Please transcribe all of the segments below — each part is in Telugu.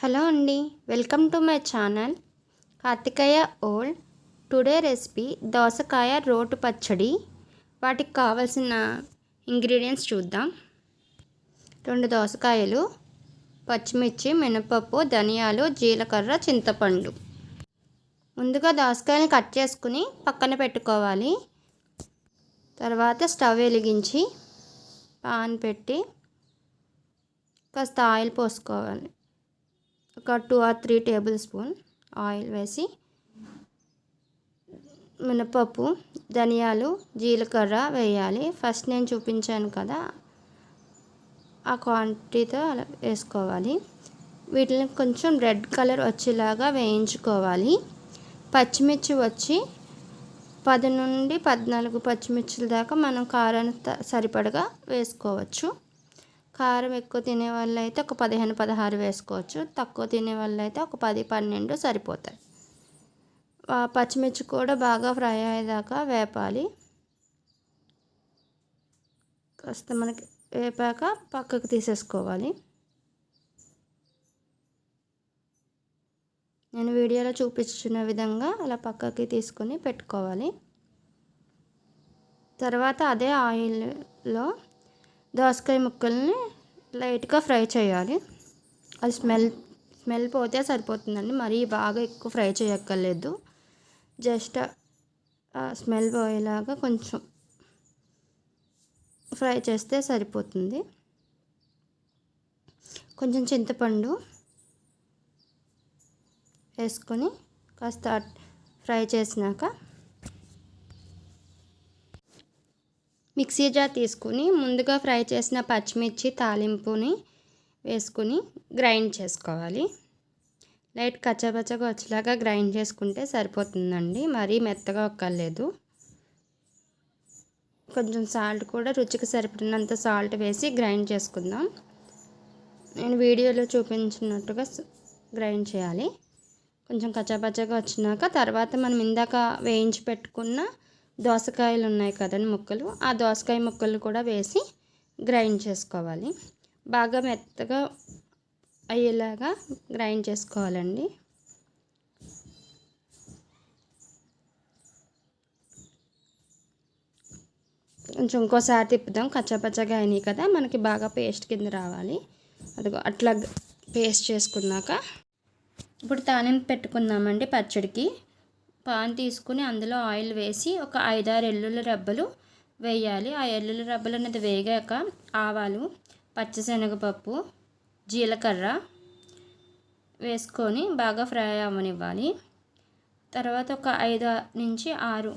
హలో అండి welcome to my channel. Karthikeya old. Today recipe దోసకాయ రోటు పచ్చడి. వాటికి కావలసిన ఇంగ్రీడియంట్స్ చూద్దాం. రెండు దోసకాయలు పచ్చిమిర్చి మినపప్పు ధనియాలు జీలకర్ర చింతపండు. ముందుగా దోసకాయలను కట్ చేసుకుని పక్కన పెట్టుకోవాలి. తర్వాత స్టవ్ వెలిగించి పాన్ పెట్టి కాస్త ఆయిల్ పోసుకోవాలి. ఒక two or three tablespoon oil వేసి మినపప్పు ధనియాలు జీలకర్ర వేయాలి. ఫస్ట్ నేను చూపించాను కదా ఆ క్వాంటిటీతో అలా వేసుకోవాలి. వీటిని కొంచెం రెడ్ కలర్ వచ్చేలాగా వేయించుకోవాలి. పచ్చిమిర్చి వచ్చి పది నుండి పద్నాలుగు పచ్చిమిర్చిల దాకా మనం కారాన్ని సరిపడగా వేసుకోవచ్చు. కారం ఎక్కువ తినే వాళ్ళు అయితే ఒక పదిహేను పదహారు వేసుకోవచ్చు. తక్కువ తినే వాళ్ళు అయితే ఒక పది పన్నెండు సరిపోతాయి. పచ్చిమిర్చి కూడా బాగా ఫ్రై అయ్యేదాకా వేపాలి. కాస్త మనకి వేపాక పక్కకు తీసేసుకోవాలి. నేను వీడియోలో చూపించిన విధంగా అలా పక్కకి తీసుకొని పెట్టుకోవాలి. తర్వాత అదే ఆయిల్లో దోసకాయ ముక్కల్ని లైట్గా ఫ్రై చేయాలి. అది స్మెల్ స్మెల్ పోతే సరిపోతుందండి. మరీ బాగా ఎక్కువ ఫ్రై చేయక్కర్లేదు. జస్ట్ స్మెల్ పోయేలాగా కొంచెం ఫ్రై చేస్తే సరిపోతుంది. కొంచెం చింతపండు వేసుకొని కాస్త ఫ్రై చేసినాక మిక్సీ జార్ తీసుకుని ముందుగా ఫ్రై చేసిన పచ్చిమిర్చి తాలింపుని వేసుకుని గ్రైండ్ చేసుకోవాలి. లైట్ కచ్చపచ్చగా వచ్చేలాగా గ్రైండ్ చేసుకుంటే సరిపోతుందండి. మరీ మెత్తగా ఒక్కర్లేదు. కొంచెం సాల్ట్ కూడా రుచికి సరిపడినంత సాల్ట్ వేసి గ్రైండ్ చేసుకుందాం. నేను వీడియోలో చూపించినట్టుగా గ్రైండ్ చేయాలి. కొంచెం కచ్చాపచ్చగా వచ్చినాక తర్వాత మనం ఇందాక వేయించి పెట్టుకున్న దోసకాయలు ఉన్నాయి కదండి ముక్కలు. ఆ దోసకాయ ముక్కలు కూడా వేసి గ్రైండ్ చేసుకోవాలి. బాగా మెత్తగా అయ్యేలాగా గ్రైండ్ చేసుకోవాలండి. కొంచెం ఇంకోసారి తిప్పుదాం. కచ్చాపచ్చగా అయినాయి కదా మనకి బాగా పేస్ట్ కింద రావాలి. అదిగో అట్లా పేస్ట్ చేసుకున్నాక ఇప్పుడు తానింపు పెట్టుకుందామండి పచ్చడికి. పాన్ తీసుకుని అందులో ఆయిల్ వేసి ఒక ఐదారు ఎల్లుల్లి రబ్బలు వేయాలి. ఆ ఎల్లుల్లి రబ్బలు అనేది వేగాక ఆవాలు పచ్చిశనగపప్పు జీలకర్ర వేసుకొని బాగా ఫ్రై అవ్వనివ్వాలి. తర్వాత ఒక ఐదు నుంచి ఆరు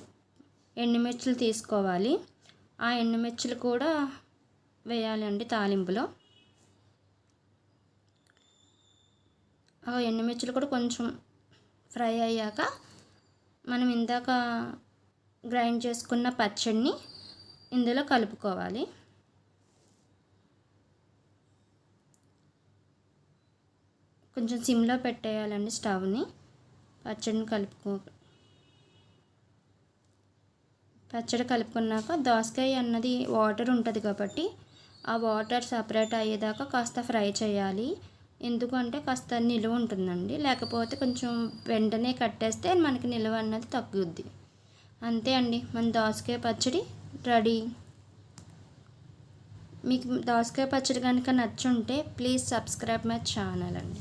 ఎండుమిర్చులు తీసుకోవాలి. ఆ ఎండుమిర్చులు కూడా వేయాలండి తాలింపులో. ఆ ఎండుమిర్చులు కూడా కొంచెం ఫ్రై అయ్యాక మనం ఇందాక గ్రైండ్ చేసుకున్న పచ్చడిని ఇందులో కలుపుకోవాలి. కొంచెం సిమ్లో పెట్టేయాలండి స్టవ్ని. పచ్చడిని కలుపుకో పచ్చడి కలుపుకున్నాక దోసకాయ అన్నది వాటర్ ఉంటుంది కాబట్టి ఆ వాటర్ సపరేట్ అయ్యేదాకా కాస్త ఫ్రై చేయాలి. ఎందుకంటే కాస్త నిలువ ఉంటుందండి. లేకపోతే కొంచెం వెంటనే కట్టేస్తే మనకి నిలువ అన్నది తగ్గుద్ది. అంతే అండి. మన దోసకాయ పచ్చడి రెడీ. మీకు దోసకాయ పచ్చడి కనుక నచ్చుంటే ప్లీజ్ సబ్స్క్రైబ్ మై ఛానల్ అండి.